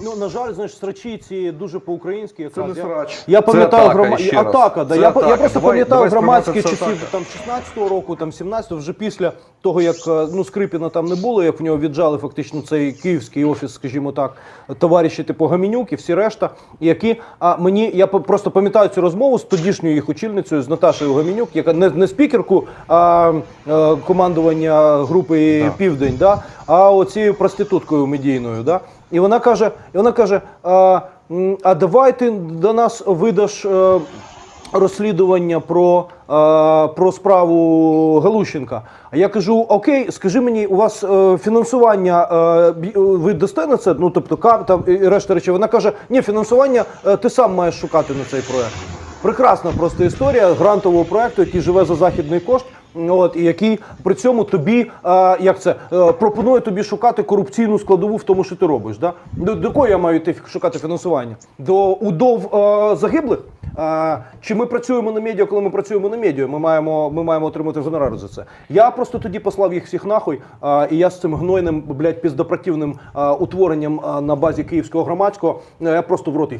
Ну, на жаль, знаєш, срачі ці дуже по-українськи. якраз. не Я- срач. Я Це пам'ятаю атака, грома... ще раз. атака. Да. Це Я, я просто Давай- пам'ятаю давай громадські сприймати це часів атака. там 16-го року, там 17-го, вже після того, як е, ну, Скрипіна там не було, як в нього віджали фактично цей київський офіс, скажімо так, товариші типу Гамінюк і всі решта, які а мені я по- просто пам'ятаю цю розмову з тодішньою їх очільницею, з Наташею Гамінюк, яка не, не спікерку а, е, командування групи Південь, да, а оцією проституткою медійною. Да. І вона каже, і вона каже: а, а давай ти до нас видаш. е, розслідування про, е, про справу Галущенка. А я кажу: Окей, скажи мені, у вас е, фінансування ви дасте на це? Ну тобто там і решта речей. Вона каже: ні, фінансування ти сам маєш шукати на цей проект. Прекрасна просто історія грантового проекту, який живе за західний кошт. От і який при цьому тобі е, як це е, пропонує тобі шукати корупційну складову в тому, що ти робиш. Да? До, до кого я маю йти шукати фінансування? До удов е, загиблих? Е, чи ми працюємо на медіа, коли ми працюємо на медіа? Ми маємо, ми маємо отримати гонорари за це. Я просто тоді послав їх всіх нахуй. е, і я з цим гнойним, блядь, піздопротивним е, утворенням е, на базі київського громадського. я просто в рот їх